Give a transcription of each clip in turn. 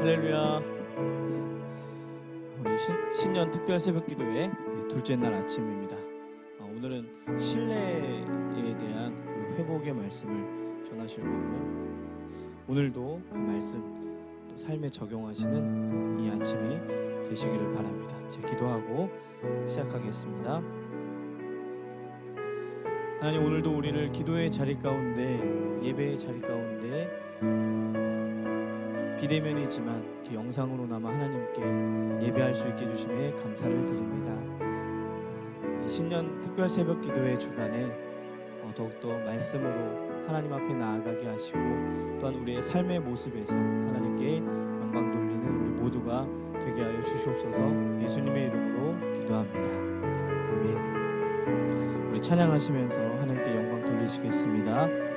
할렐루야. 우리 신, 신년 특별 새벽 기도회 둘째 날 아침입니다. 어, 오늘은 신뢰에 대한 그 회복의 말씀을 전하실 거고요. 오늘도 그 말씀 또 삶에 적용하시는 이 아침이 되시기를 바랍니다. 제 기도하고 시작하겠습니다. 하나님 오늘도 우리를 기도의 자리 가운데 예배의 자리 가운데 비대면이지만 영상으로나마 하나님께 예배할 수 있게 해주심에 감사를 드립니다. 이 신년 특별 새벽 기도회 주간에 어, 더욱더 말씀으로 하나님 앞에 나아가게 하시고 또한 우리의 삶의 모습에서 하나님께 영광 돌리는 우리 모두가 되게 하여 주시옵소서 예수님의 이름으로 기도합니다. 아멘. 우리 찬양하시면서 하나님께 영광 돌리시겠습니다.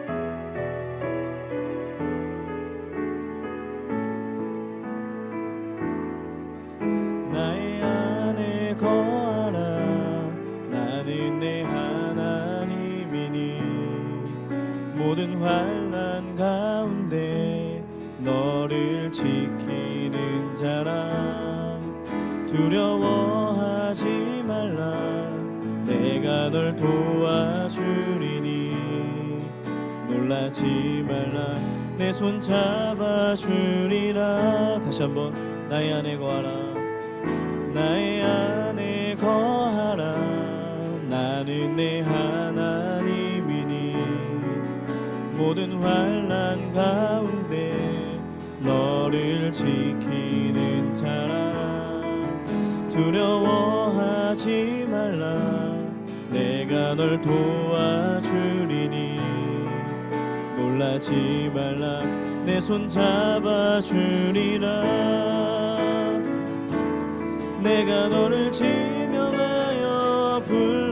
널 도와주리니. 놀라지 말라. 내 손 잡아주리라. 다시 한번 나의 안에 거하라. 나의 안에 거하라. 나는 내 하나님이니. 모든 환난 가운데 너를 지키는 자라. 두려워 널 도와주리니. 놀라지 말라. 내 손 잡아주리라. 내가 너를 지명하여 불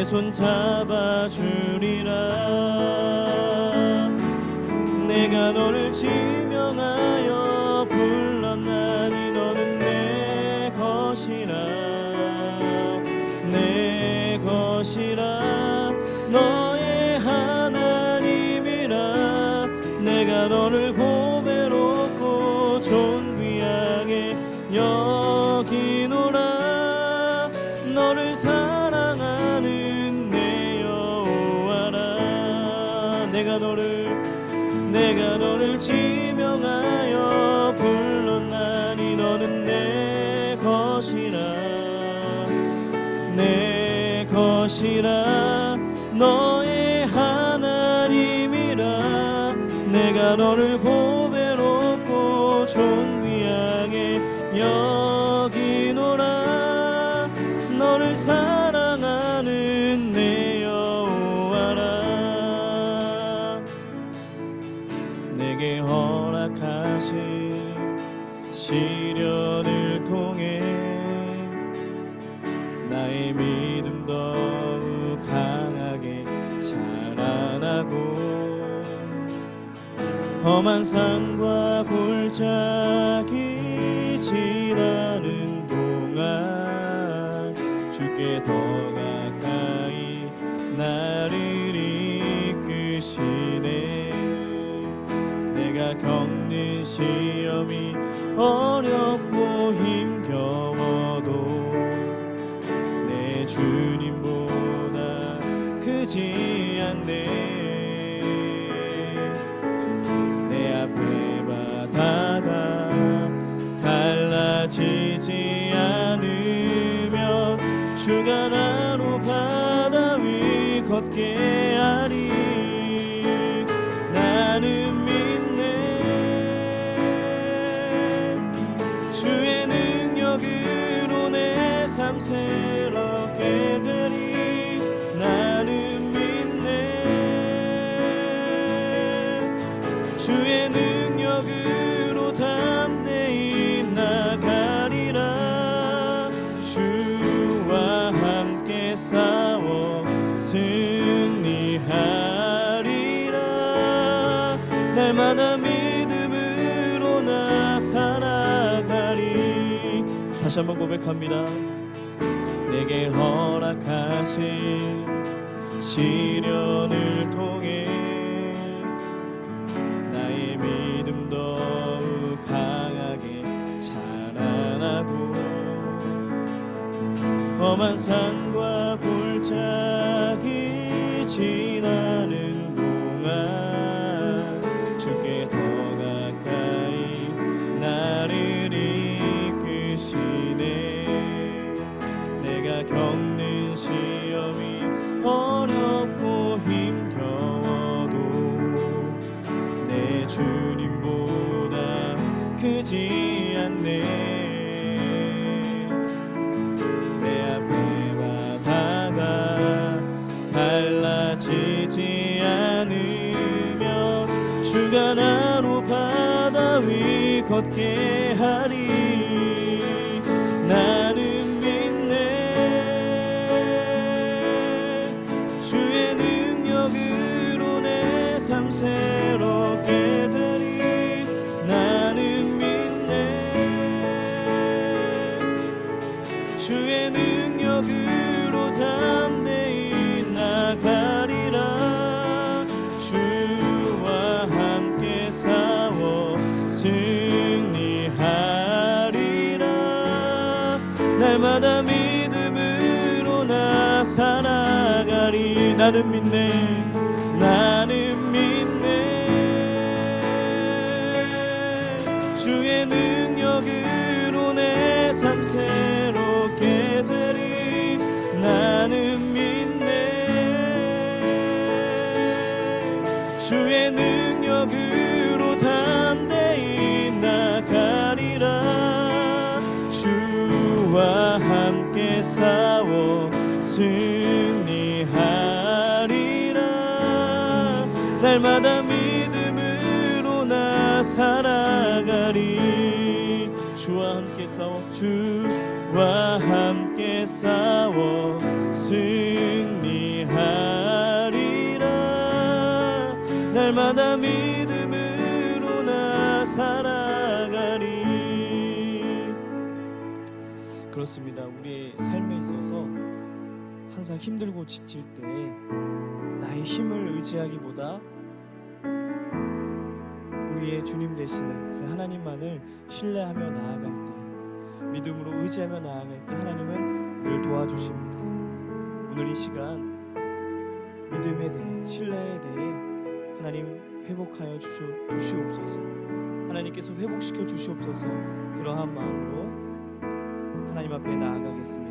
내 손 잡아주리라 지나 능력으로 내 삶 새롭게 되리 다시 한번 고백합니다. 내게 허락하신 시련을 통해 나의 믿음 더욱 강하게 자라나고 험한 산 하리. 나는 믿네. 주의 능력으로 내 삶새 나는 믿네 나는 믿네. 주의 능력으로 내 삶 새롭게 되리. 나는 믿네. 주의 능력으로 담대히 나가리라. 주와 함께 싸워 승 날마다 믿음으로 나 살아가리. 주와 함께 싸워 주와 함께 싸워 승리하리라. 날마다 믿음으로 나 살아가리. 그렇습니다. 우리의 삶에 있어서 항상 힘들고 지칠 때 나의 힘을 의지하기보다 우리의 주님 되시는 그 하나님만을 신뢰하며 나아갈 때 믿음으로 의지하며 나아갈 때 하나님은 우리를 도와주십니다. 오늘 이 시간 믿음에 대해 신뢰에 대해 하나님 회복하여 주시- 주시옵소서. 하나님께서 회복시켜 주시옵소서. 그러한 마음으로 하나님 앞에 나아가겠습니다.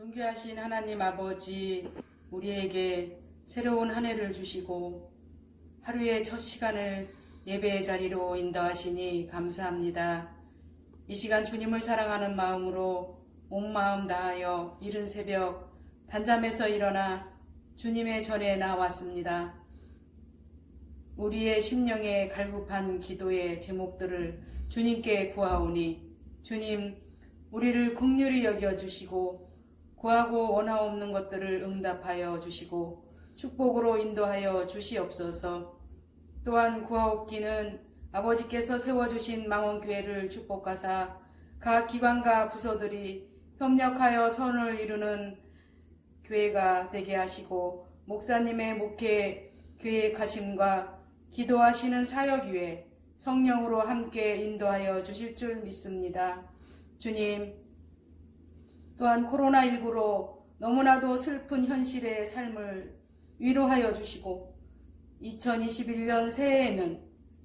존귀하신 하나님 아버지, 우리에게 새로운 한 해를 주시고 하루의 첫 시간을 예배의 자리로 인도하시니 감사합니다. 이 시간 주님을 사랑하는 마음으로 온 마음 다하여 이른 새벽 단잠에서 일어나 주님의 전에 나왔습니다. 우리의 심령에 갈급한 기도의 제목들을 주님께 구하오니 주님 우리를 긍휼히 여겨 주시고 구하고 원하옵는 것들을 응답하여 주시고 축복으로 인도하여 주시옵소서. 또한 구하옵기는 아버지께서 세워주신 망원교회를 축복하사 각 기관과 부서들이 협력하여 선을 이루는 교회가 되게 하시고 목사님의 목회 계획하심과 기도하시는 사역 위에 성령으로 함께 인도하여 주실 줄 믿습니다. 주님, 또한 코로나19로 너무나도 슬픈 현실의 삶을 위로하여 주시고 2021년 새해에는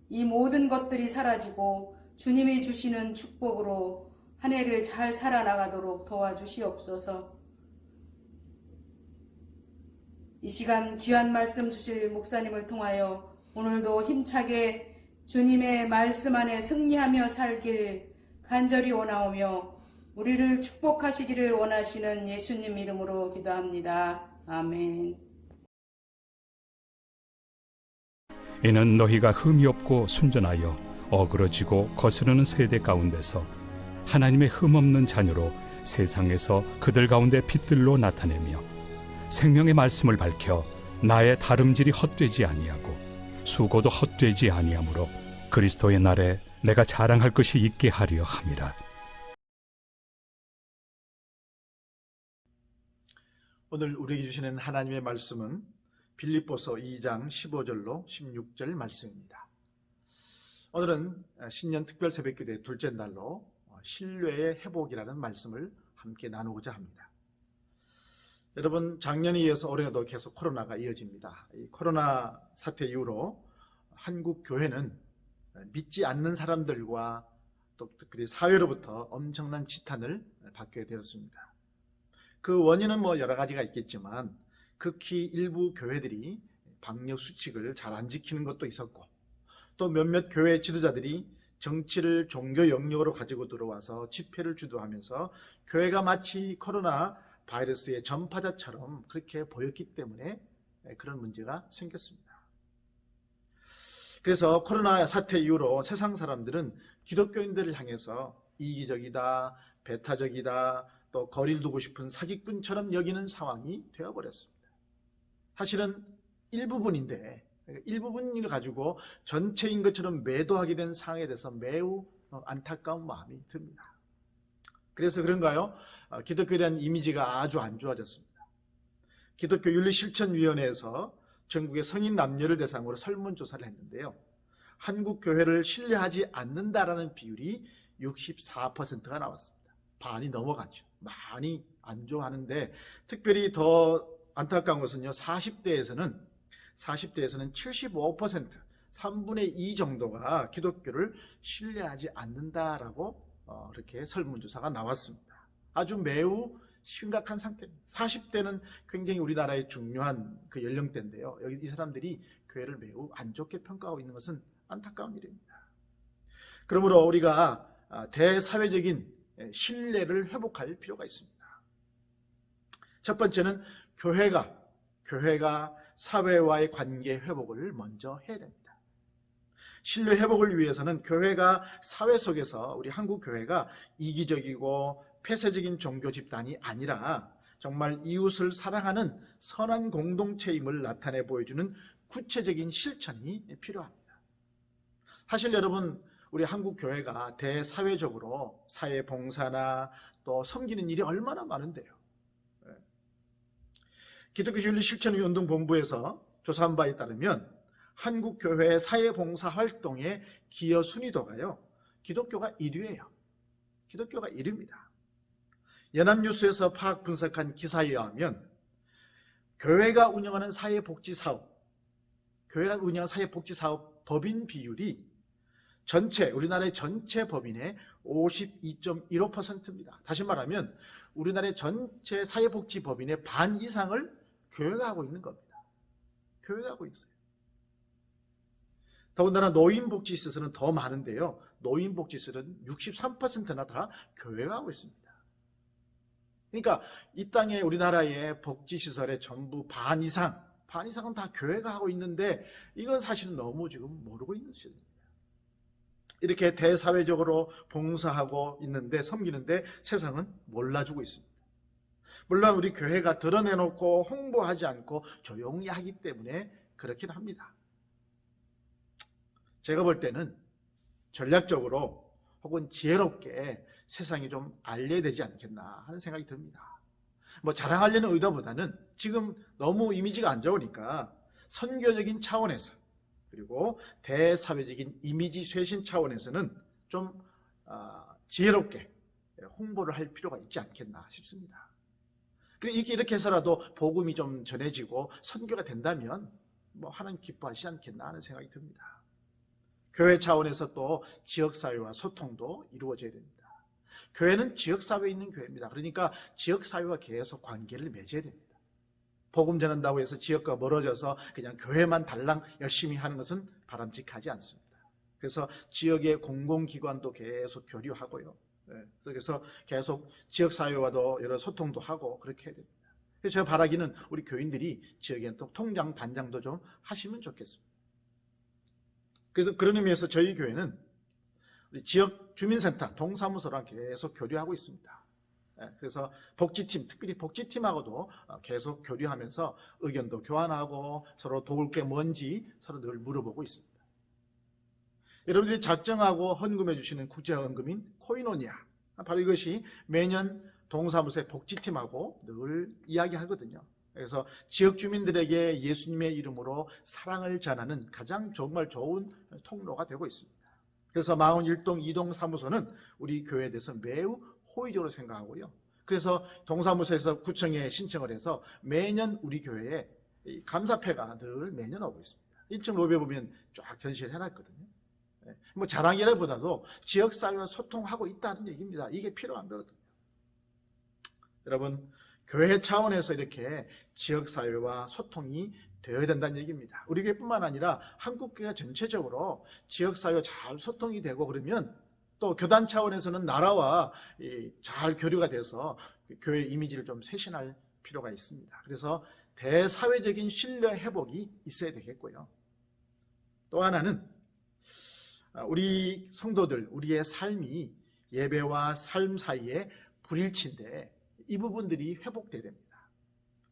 이 모든 것들이 사라지고 주님이 주시는 축복으로 한 해를 잘 살아나가도록 도와주시옵소서. 이 시간 귀한 말씀 주실 목사님을 통하여 오늘도 힘차게 주님의 말씀 안에 승리하며 살길 간절히 원하오며 우리를 축복하시기를 원하시는 예수님 이름으로 기도합니다. 아멘. 이는 너희가 흠이 없고 순전하여 어그러지고 거스르는 세대 가운데서 하나님의 흠 없는 자녀로 세상에서 그들 가운데 빛들로 나타내며 생명의 말씀을 밝혀 나의 다름질이 헛되지 아니하고 수고도 헛되지 아니하므로 그리스도의 날에 내가 자랑할 것이 있게 하려 함이라. 오늘 우리에게 주시는 하나님의 말씀은 빌립보서 2장 15절로 16절 말씀입니다. 오늘은 신년 특별 새벽기도의 둘째 날로 신뢰의 회복이라는 말씀을 함께 나누고자 합니다. 여러분 작년에 이어서 올해도 계속 코로나가 이어집니다. 이 코로나 사태 이후로 한국 교회는 믿지 않는 사람들과 또 특별히 사회로부터 엄청난 지탄을 받게 되었습니다. 그 원인은 뭐 여러 가지가 있겠지만 극히 일부 교회들이 방역 수칙을 잘 안 지키는 것도 있었고 또 몇몇 교회 지도자들이 정치를 종교 영역으로 가지고 들어와서 집회를 주도하면서 교회가 마치 코로나 바이러스의 전파자처럼 그렇게 보였기 때문에 그런 문제가 생겼습니다. 그래서 코로나 사태 이후로 세상 사람들은 기독교인들을 향해서 이기적이다, 배타적이다, 또 거리를 두고 싶은 사기꾼처럼 여기는 상황이 되어버렸습니다. 사실은 일부분인데 일부분을 가지고 전체인 것처럼 매도하게 된 상황에 대해서 매우 안타까운 마음이 듭니다. 그래서 그런가요? 어, 기독교에 대한 이미지가 아주 안 좋아졌습니다. 기독교 윤리실천위원회에서 전국의 성인 남녀를 대상으로 설문조사를 했는데요. 한국 교회를 신뢰하지 않는다라는 비율이 64%가 나왔습니다. 반이 넘어갔죠. 많이 안 좋아하는데 특별히 더 안타까운 것은요. 40대에서는 40대에서는 75% 3분의 2 정도가 기독교를 신뢰하지 않는다라고 어, 이렇게 설문조사가 나왔습니다. 아주 매우 심각한 상태입니다. 40대는 굉장히 우리나라의 중요한 그 연령대인데요. 여기 이 사람들이 교회를 매우 안 좋게 평가하고 있는 것은 안타까운 일입니다. 그러므로 우리가 아, 대사회적인 신뢰를 회복할 필요가 있습니다. 첫 번째는 교회가 교회가 사회와의 관계 회복을 먼저 해야 됩니다. 신뢰 회복을 위해서는 교회가 사회 속에서 우리 한국 교회가 이기적이고 폐쇄적인 종교 집단이 아니라 정말 이웃을 사랑하는 선한 공동체임을 나타내 보여주는 구체적인 실천이 필요합니다. 사실 여러분 우리 한국 교회가 대사회적으로 사회 봉사나 또 섬기는 일이 얼마나 많은데요. 예. 기독교 윤리 실천 운동 본부에서 조사한 바에 따르면 한국 교회 사회 봉사 활동의 기여 순위도가요. 기독교가 1위예요. 기독교가 1위입니다. 연합뉴스에서 파악 분석한 기사에 의하면 교회가 운영하는 사회복지사업, 교회가 운영하는 사회복지사업 법인 비율이 전체, 우리나라의 전체 법인의 52.15%입니다. 다시 말하면 우리나라의 전체 사회복지 법인의 반 이상을 교회가 하고 있는 겁니다. 교회가 하고 있어요. 더군다나 노인복지 시설은 더 많은데요. 노인복지 시설은 63%나 다 교회가 하고 있습니다. 그러니까 이 땅에 우리나라의 복지시설의 전부 반 이상, 반 이상은 다 교회가 하고 있는데 이건 사실은 너무 지금 모르고 있는 시절입니다. 이렇게 대사회적으로 봉사하고 있는데 섬기는데 세상은 몰라주고 있습니다. 물론 우리 교회가 드러내놓고 홍보하지 않고 조용히 하기 때문에 그렇긴 합니다. 제가 볼 때는 전략적으로 혹은 지혜롭게 세상에 좀 알려야 되지 않겠나 하는 생각이 듭니다. 뭐 자랑하려는 의도보다는 지금 너무 이미지가 안 좋으니까 선교적인 차원에서 그리고 대사회적인 이미지 쇄신 차원에서는 좀 아, 지혜롭게 홍보를 할 필요가 있지 않겠나 싶습니다. 이렇게 이렇게 해서라도 복음이 좀 전해지고 선교가 된다면 뭐 하나님 기뻐하시지 않겠나 하는 생각이 듭니다. 교회 차원에서 또 지역사회와 소통도 이루어져야 됩니다. 교회는 지역사회에 있는 교회입니다. 그러니까 지역사회와 계속 관계를 맺어야 됩니다. 복음 전한다고 해서 지역과 멀어져서 그냥 교회만 달랑 열심히 하는 것은 바람직하지 않습니다. 그래서 지역의 공공기관도 계속 교류하고요. 예, 그래서 계속 지역사회와도 여러 소통도 하고 그렇게 해야 됩니다. 그래서 제가 바라기는 우리 교인들이 지역에 또 통장, 반장도 좀 하시면 좋겠습니다. 그래서 그런 의미에서 저희 교회는 우리 지역 주민센터, 동사무소랑 계속 교류하고 있습니다. 예, 그래서 복지팀, 특별히 복지팀하고도 어, 계속 교류하면서 의견도 교환하고 서로 도울 게 뭔지 서로 늘 물어보고 있습니다. 여러분들이 작정하고 헌금해 주시는 구제헌금인 코이노니아 바로 이것이 매년 동사무소의 복지팀하고 늘 이야기하거든요. 그래서 지역 주민들에게 예수님의 이름으로 사랑을 전하는 가장 정말 좋은 통로가 되고 있습니다. 그래서 마흔 일동 이동 사무소는 우리 교회에 대해서 매우 호의적으로 생각하고요. 그래서 동사무소에서 구청에 신청을 해서 매년 우리 교회에 이 감사패가 늘 매년 오고 있습니다. 1층 로비에 보면 쫙 전시를 해놨거든요. 예, 뭐 자랑이라보다도 지역사회와 소통하고 있다는 얘기입니다. 이게 필요한 거거든요. 여러분, 교회 차원에서 이렇게 지역사회와 소통이 되어야 된다는 얘기입니다. 우리 교회뿐만 아니라 한국교회 전체적으로 지역사회와 잘 소통이 되고 그러면 또 교단 차원에서는 나라와 이잘 교류가 돼서 교회 이미지를 좀 쇄신할 필요가 있습니다. 그래서 대사회적인 신뢰 회복이 있어야 되겠고요. 또 하나는 아, 우리 성도들, 우리의 삶이 예배와 삶 사이에 불일치인데 이 부분들이 회복돼야 됩니다.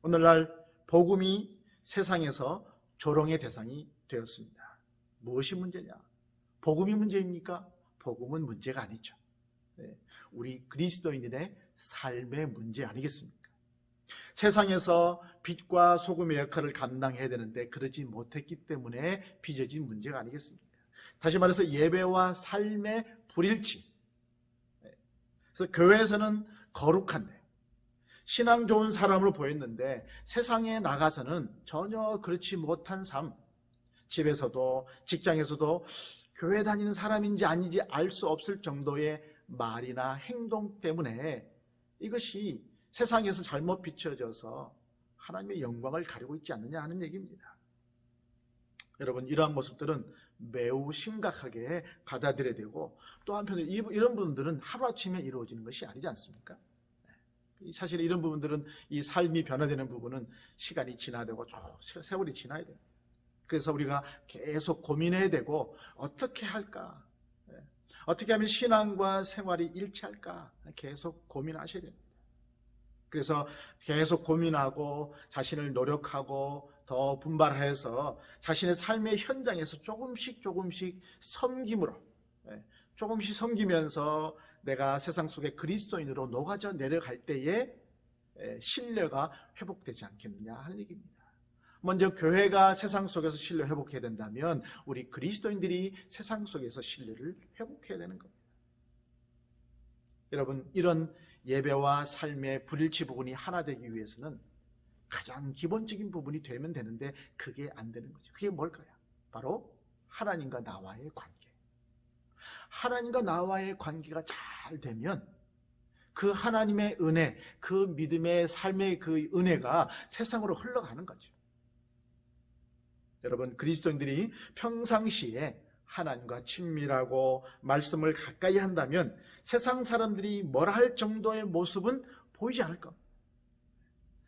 오늘날 복음이 세상에서 조롱의 대상이 되었습니다. 무엇이 문제냐? 복음이 문제입니까? 복음은 문제가 아니죠. 네, 우리 그리스도인들의 삶의 문제 아니겠습니까? 세상에서 빛과 소금의 역할을 감당해야 되는데 그러지 못했기 때문에 빚어진 문제가 아니겠습니까? 다시 말해서 예배와 삶의 불일치. 네, 그래서 교회에서는 거룩한데 신앙 좋은 사람으로 보였는데 세상에 나가서는 전혀 그렇지 못한 삶. 집에서도 직장에서도 교회 다니는 사람인지 아닌지 알 수 없을 정도의 말이나 행동 때문에 이것이 세상에서 잘못 비춰져서 하나님의 영광을 가리고 있지 않느냐 하는 얘기입니다. 여러분 이러한 모습들은 매우 심각하게 받아들여야 되고 또 이- 이런 부분들은 하루아침에 이루어지는 것이 아니지 않습니까? 네. 사실 이런 부분들은 이 삶이 변화되는 부분은 시간이 지나되고 좀 세월이 지나야 돼요. 그래서 우리가 계속 고민해야 되고 어떻게 할까? 예. 어떻게 하면 신앙과 생활이 일치할까? 계속 고민하셔야 됩니다. 그래서 계속 고민하고 자신을 노력하고 더 분발해서 자신의 삶의 현장에서 조금씩 조금씩 섬김으로 예, 조금씩 섬기면서 내가 세상 속에 그리스도인으로 녹아져 내려갈 때에 예, 신뢰가 회복되지 않겠느냐 하는 얘기입니다. 먼저 교회가 세상 속에서 신뢰 회복해야 된다면 우리 그리스도인들이 세상 속에서 신뢰를 회복해야 되는 겁니다. 여러분 이런 예배와 삶의 불일치 부분이 하나 되기 위해서는 가장 기본적인 부분이 되면 되는데 그게 안 되는 거죠. 그게 뭘까요? 바로 하나님과 나와의 관계. 하나님과 나와의 관계가 잘 되면 그 하나님의 은혜, 그 믿음의 삶의 그 은혜가 세상으로 흘러가는 거죠. 여러분 그리스도인들이 평상시에 하나님과 친밀하고 말씀을 가까이 한다면 세상 사람들이 뭐라 할 정도의 모습은 보이지 않을 겁니다.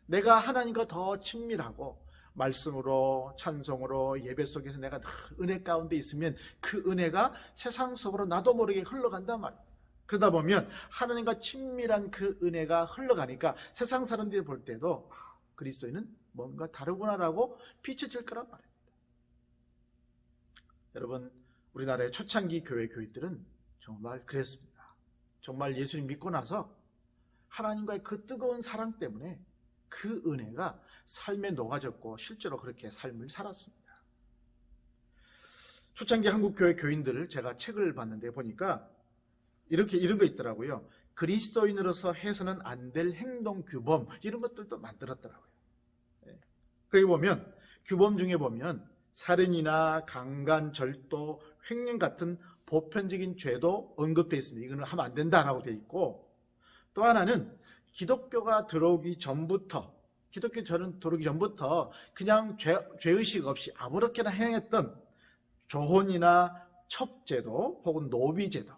내가 하나님과 더 친밀하고 말씀으로 찬송으로 예배 속에서 내가 늘 은혜 가운데 있으면 그 은혜가 세상 속으로 나도 모르게 흘러간단 말이에요. 그러다 보면 하나님과 친밀한 그 은혜가 흘러가니까 세상 사람들이 볼 때도 아, 그리스도인은 뭔가 다르구나라고 비춰질 거란 말이에요. 여러분 우리나라의 초창기 교회 교인들은 정말 그랬습니다. 정말 예수님 믿고 나서 하나님과의 그 뜨거운 사랑 때문에 그 은혜가 삶에 녹아졌고 실제로 그렇게 삶을 살았습니다. 초창기 한국교회 교인들을 제가 책을 봤는데 보니까 이렇게 이런 거 있더라고요. 그리스도인으로서 해서는 안 될 행동 규범 이런 것들도 만들었더라고요. 예. 거기 보면 규범 중에 보면 살인이나 강간, 절도, 횡령 같은 보편적인 죄도 언급되어 있습니다. 이거는 하면 안 된다라고 되어 있고 또 하나는 기독교가 들어오기 전부터 기독교 저는 들어오기 전부터 그냥 죄, 죄의식 없이 아무렇게나 행했던 조혼이나 첩제도 혹은 노비제도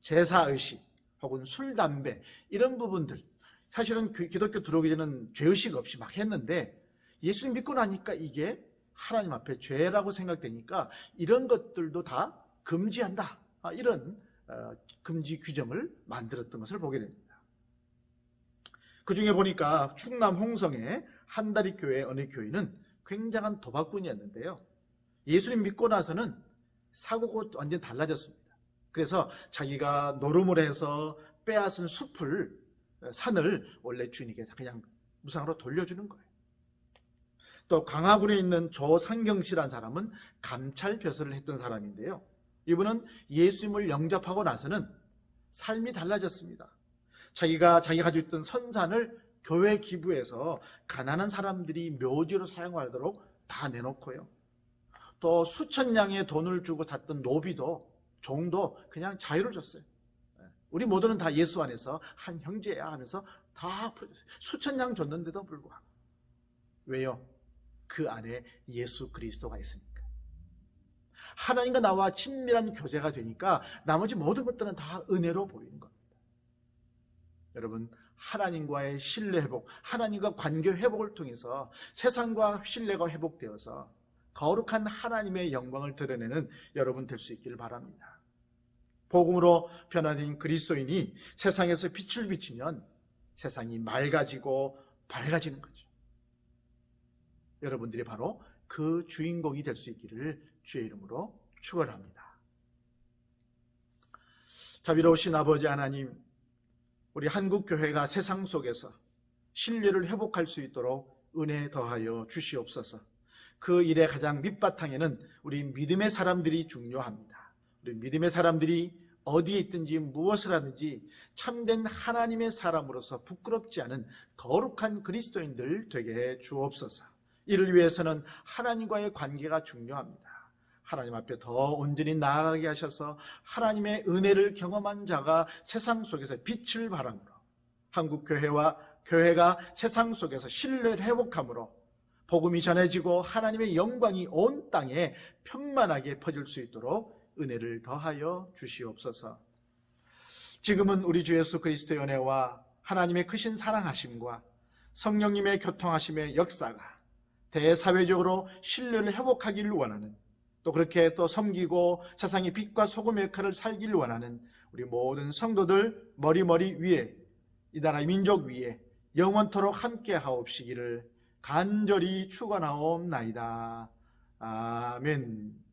제사의식 혹은 술, 담배 이런 부분들 사실은 그 기독교 들어오기 전에는 죄의식 없이 막 했는데 예수님 믿고 나니까 이게 하나님 앞에 죄라고 생각되니까 이런 것들도 다 금지한다 아, 이런 어, 금지 규정을 만들었던 것을 보게 됩니다. 그 중에 보니까 충남 홍성의 한다리 교회 어느 교인은 굉장한 도박꾼이었는데요. 예수님 믿고 나서는 사고가 완전 달라졌습니다. 그래서 자기가 노름을 해서 빼앗은 숲을 산을 원래 주인에게 그냥 무상으로 돌려주는 거예요. 또 강화군에 있는 조상경 씨라는 사람은 감찰 벼슬을 했던 사람인데요. 이분은 예수님을 영접하고 나서는 삶이 달라졌습니다. 자기가 자기가 가지고 있던 선산을 교회 기부해서 가난한 사람들이 묘지로 사용하도록 다 내놓고요. 또 수천 양의 돈을 주고 샀던 노비도 종도 그냥 자유를 줬어요. 우리 모두는 다 예수 안에서 한 형제야 하면서 다. 수천 양 줬는데도 불구하고. 왜요? 그 안에 예수 그리스도가 있으니까. 하나님과 나와 친밀한 교제가 되니까 나머지 모든 것들은 다 은혜로 보이는 겁니다. 여러분, 하나님과의 신뢰 회복, 하나님과 관계 회복을 통해서 세상과 신뢰가 회복되어서 거룩한 하나님의 영광을 드러내는 여러분 될 수 있기를 바랍니다. 복음으로 변화된 그리스도인이 세상에서 빛을 비치면 세상이 맑아지고 밝아지는 거죠. 여러분들이 바로 그 주인공이 될 수 있기를 주의 이름으로 축원합니다. 자비로우신 아버지 하나님, 우리 한국 교회가 세상 속에서 신뢰를 회복할 수 있도록 은혜 더하여 주시옵소서. 그 일의 가장 밑바탕에는 우리 믿음의 사람들이 중요합니다. 우리 믿음의 사람들이 어디에 있든지 무엇을 하든지 참된 하나님의 사람으로서 부끄럽지 않은 거룩한 그리스도인들 되게 해 주옵소서. 이를 위해서는 하나님과의 관계가 중요합니다. 하나님 앞에 더 온전히 나아가게 하셔서 하나님의 은혜를 경험한 자가 세상 속에서 빛을 발함으로 한국 교회와 교회가 세상 속에서 신뢰를 회복함으로 복음이 전해지고 하나님의 영광이 온 땅에 평만하게 퍼질 수 있도록 은혜를 더하여 주시옵소서. 지금은 우리 주 예수 그리스도의 은혜와 하나님의 크신 사랑하심과 성령님의 교통하심의 역사가 대사회적으로 신뢰를 회복하기를 원하는 또 그렇게 또 섬기고 세상의 빛과 소금의 역할을 살기를 원하는 우리 모든 성도들 머리머리 위에 이 나라 민족 위에 영원토록 함께 하옵시기를 간절히 축원하옵나이다. 아멘.